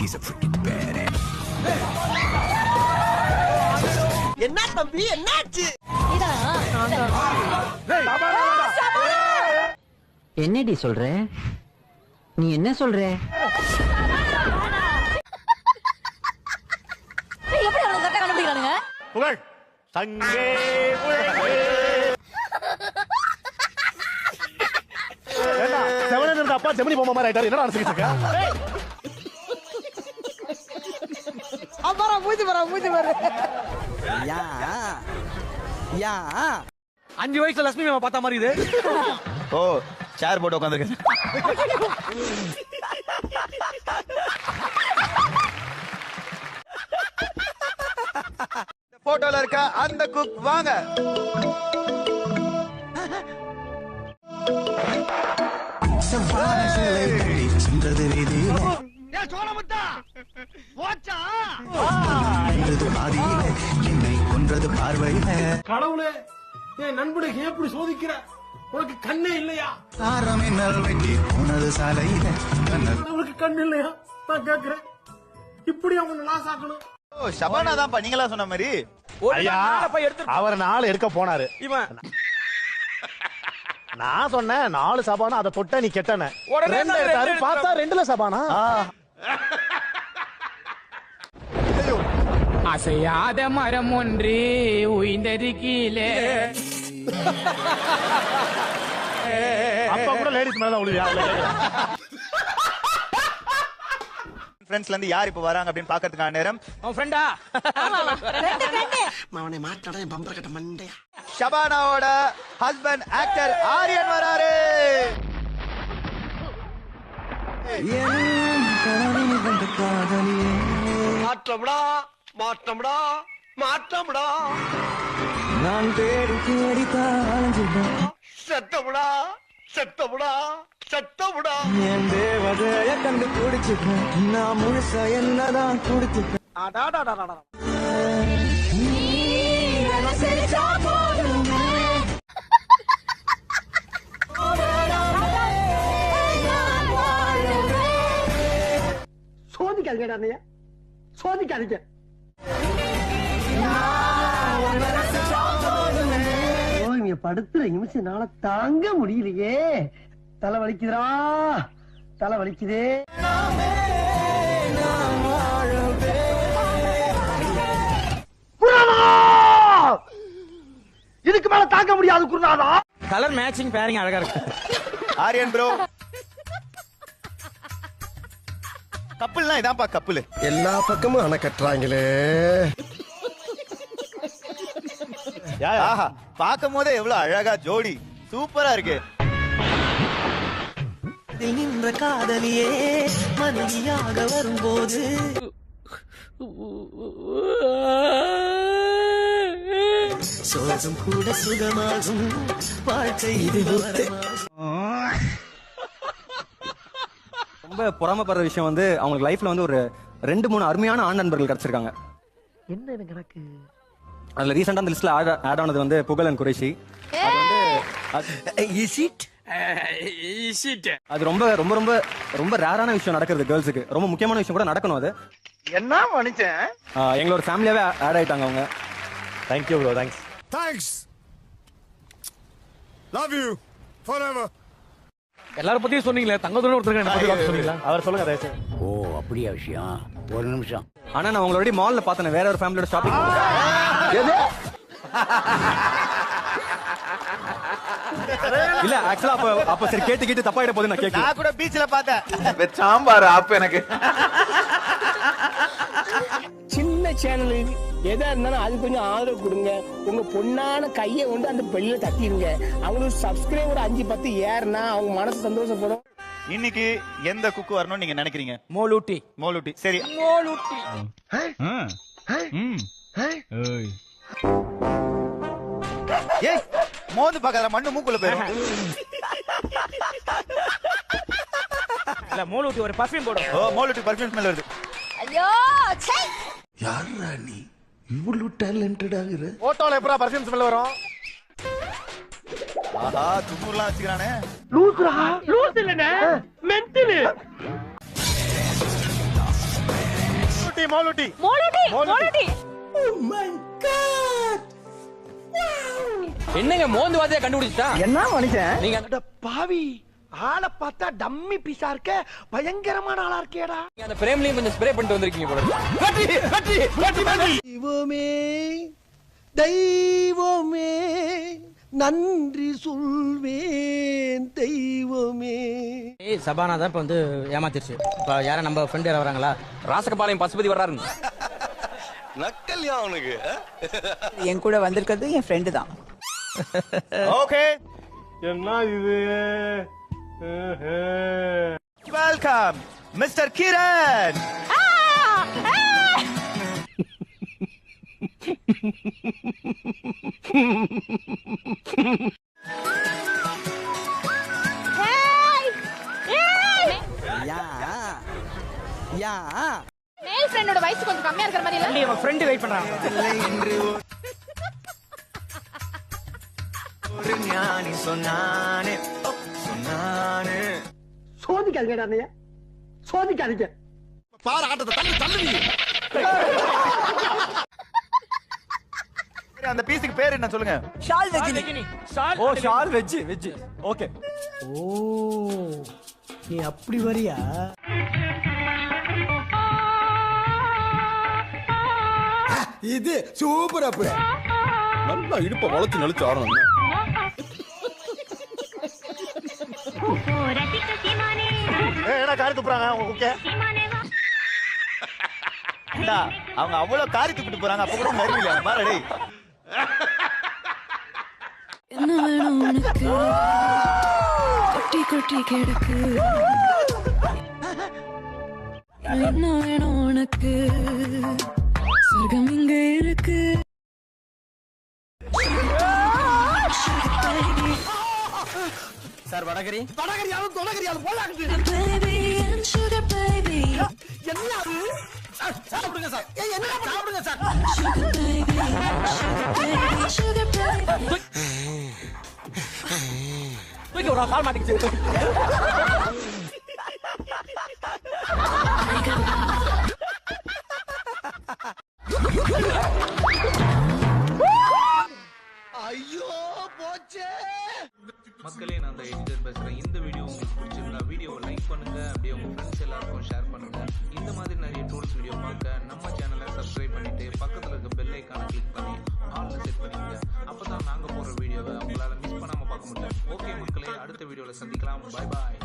He's a freaking badass. என்ன தம்பி? என்னாச்சு? என்னடி சொல்ற? நீ என்ன சொல்ற? எப்படி அவங்க கரெக்டா கண்டுபிடிக்கிறானுங்க? புகழ். சங்கே இருந்த அப்பா ஜெமினி பொம்மை மாதிரி ஆயிட்டாரு. என்ன நினைச்சிட்டு இருக்க? மூஞ்சி வர மூஞ்சி வர யா யா. அஞ்சு வயசுல லட்சுமி மாமா பார்த்த மாதிரி இது. ஓ சேர் போட்டு உட்காந்துருக்கேன் போட்டோல இருக்க அந்த குக் வாங்க. சென்றது என்னை கொன்றது பார்வையில. கடவுளே என் நண்பனை எப்படி சோதிக்கிற? உனக்கு கண்ணே இல்லையா? சாரம் என்ன வெட்டி போனது சாலையில. உனக்கு கண் இல்லையா? நான் கேக்குறேன். இப்படி அவங்க லாஸ் ஆக்கணும் ஓ ஷபானா தான்ப்பா நீங்களா சொன்ன மாதிரி? அவர் நாலு எடுக்க போனாரு. இவன். நான் சொன்னேன் நாலு சபானா அதை தொட்ட நீ கெட்டன. பார்த்தா ரெண்டுல சபானா? அசையாத மரம் ஒன்று உயிர்ந்தது கீழே. அப்ப கூட லேடிஸ் மேல தான் உழுவியா ஃப்ரெண்ட்ஸ்ல இருந்து யார் இப்ப வராங்க அப்படின்னு பாக்கிறதுக்கான நேரம். உன் ஃப்ரெண்டா அவனை மாட்டாடா என் பம்பர கட்ட மண்டையா? ஷபானாவோட ஹஸ்பண்ட் ஆக்டர் ஆரியன் வராரு. காதலியே? மாற்றம்டா. மாற்றம்டா மாற்றம்டா. நான் தேடி தேடி செத்தமுடா செத்தமுடா செத்தமுடா என் தேவதைய கண்டு குடிச்சுட்டேன் நான் முழுசா என்னதான் குடிச்சுட்டேன் அடாடாடாடா சோதிக்காதீங்கடா அண்ணையா சோதிக்காதீங்க. படுத்துற நிமிஷம்னால தாங்க முடியலையே. தலை வலிக்குதுடா. தலை வலிக்குதே. இதுக்கு மேல தாங்க முடியாது குருநாதா. கலர் மேட்சிங் பேரிங் அழகா இருக்கு. ஆரியன் ப்ரோ கப்பல்னா இதான்ப்பா கப்பல். எல்லா பக்கமும் அணை கட்டுறாங்களே. ஆஹா பார்க்கும் போதே எவ்வளவு அழகா ஜோடி. சூப்பரா இருக்கு. நின்ற காதலியே மனைவியாக வரும்போது. சோகம் கூட சுகமாகும். வாழ்க்கை இது ரொம்ப பொறாமப்படுற விஷயம் வந்து அவங்க லைஃப்ல வந்து ஒரு ரெண்டு மூணு அருமையான ஆண் நண்பர்கள் கிடைச்சிருக்காங்க. என்ன எனக்கு அதுல ரீசெண்டா அந்த லிஸ்ட்ல ஆட் ஆனது வந்து புகழன் குறைஷி. இஸ் இட் அது ரொம்ப ரொம்ப ரொம்ப ரொம்ப ரேரான விஷயம் நடக்கிறது கேர்ள்ஸுக்கு ரொம்ப முக்கியமான விஷயம் கூட நடக்கணும் அது. என்ன மனுஷன்? ஆஹ் எங்களோட ஃபேமிலியாவே ஆட் ஆயிட்டாங்க அவங்க. Thank you bro thanks thanks love you forever எல்லாரும் பத்தியும் சொன்னீங்களே தங்கத்தோட ஒருத்தருக்கு என்ன பத்தி பார்க்க சொன்னீங்களா? அவர் சொல்லுங்க ஓ அப்படியா விஷயம்? ஒரு நிமிஷம். ஆனா நான் உங்களோட மால்ல பார்த்தேன் வேற ஒரு ஃபேமிலியோட ஷாப்பிங் இல்ல ஆக்சுவலா அப்ப அப்ப சரி கேட்டு கேட்டு தப்பாயிட போது நான் கேட்கல நான் கூட பீச்ல பார்த்தேன். சாம்பார் ஆப்பு எனக்கு. சின்ன சேனல் எதா இருந்தாலும் அது கொஞ்சம் ஆதரவு கொடுங்க. உங்க பொண்ணான கையை கொண்டு அந்த பெல்ல தட்டிடுங்க அவங்களுக்கு சப்ஸ்கிரைபர் அஞ்சு பத்து ஏறுனா அவங்க மனசு சந்தோஷப்படும். இன்னைக்கு எந்த குக்கு வரணும்னு நீங்க நினைக்கிறீங்க? மோலூட்டி. மோலுட்டி. சரி. மோலூட்டி. ஏய் மோந்து பார்க்காத மண்ணு மூக்குள்ள போயிரும். இல்ல மோலூட்டி ஒரு பர்ஃபியூம் போடும். ஓ மோலுட்டி பர்ஃபியூம் ஸ்மெல் வருது. ஐயோ சை. யாரா நீ? இவ்வளவு டேலண்டட் ஆகுற போட்டோல எப்படா பர்ஃபியூம் ஸ்மெல் வரும்? ஆஹா துண்ணூர்லாம் வச்சுக்கிறானே. லூசுரா லூசு இல்லனே மென்டலு மோலுட்டி மோலுட்டி. மோலோட்டி மோலுட்டி. மோலோட்டி. என்னங்க மோந்து வாத்தியா கண்டுபிடிச்சா என்ன மனுஷன்? நீங்க பாவி. ஆளை பார்த்தா டம்மி பீஸா இருக்க பயங்கரமான ஆளா இருக்கேடா. அந்த பிரேம்லயும் கொஞ்சம் ஸ்ப்ரே பண்ணிட்டு வந்திருக்கீங்க போல இருக்கு. தெய்வமே தெய்வமே நன்றி சொல்வேன் தெய்வமே. ஏய் சபானா தான் இப்ப வந்து ஏமாத்திருச்சு. இப்ப யாரும் நம்ம ஃப்ரெண்ட் யாரும் வராங்களா? ராசகபாளையம் பசுபதி வர்றாருங்க நக்கல்யா அவனுக்கு. என் கூட வந்திருக்கிறது என் ஃப்ரெண்டு தான். ஓகே. என்ன இது? வெல்கம் மிஸ்டர் கிரண் மேல் ஃப்ரெண்டோட வயசு கொஞ்சம் கம்மியா இருக்கிற மாதிரி இல்ல? ஃப்ரெண்டு வெயிட் பண்றாங்க ஒரு ஞானி சொன்னானே. ஓ, சொன்னானே சோதிக்காதீங்கடா அண்ணைய சோதிக்காதீங்க. பாரு ஆட்டத்தை தள்ளு தள்ளு நீ. அந்த பீஸுக்கு பேர் என்ன சொல்லுங்க? ஷால் வெஜினி ஓ ஷால் வெஜ் வெஜ் ஓகே. ஓ நீ அப்படி வரியா? இது சூப்பர் அப்பு. நல்லா இடுப்ப வளைச்சு நெளிச்சு ஆடணும். என்ன காரி துப்புறாங்க? ஓகே ஏண்டா, அவங்க அவ்வளவு காரி துப்பிட்டு போறாங்க அப்ப கூட மறுமையில பாரு டேய். என்ன வேணும் உனக்கு? கொட்டி கொட்டி கிடக்கு என்ன வேணும் உனக்கு? சொர்க்கம் இங்க இருக்கு. சார் வடகரி. தொடகரியாலும் தொடகரியாலும் போலாங்க என்ன அது? சாப்பிடுங்க சார். என்ன சாப்பிடுங்க? சார். தூக்கி விடுறா கால் மாட்டிக்கிச்சு. மக்களே நான் அந்த எடிட்டர் பேசுகிறேன் இந்த வீடியோ உங்களுக்கு பிடிச்சிருந்தா வீடியோவை லைக் பண்ணுங்கள் அப்படியே உங்கள் ஃப்ரெண்ட்ஸ் எல்லாருக்கும் ஷேர் பண்ணுங்கள் இந்த மாதிரி நிறைய டூல்ஸ் வீடியோ பார்க்க நம்ம சேனலை சப்ஸ்கிரைப் பண்ணிட்டு பக்கத்தில் இருக்க பெல் ஐக்கானை கிளிக் பண்ணி ஆல்ல செட் பண்ணிக்கோங்க அப்போ தான் நாங்கள் போகிற வீடியோவை உங்களால் மிஸ் பண்ணாமல் பார்க்க முடியும். ஓகே மக்களே அடுத்த வீடியோவில் சந்திக்கலாம். பாய் பாய்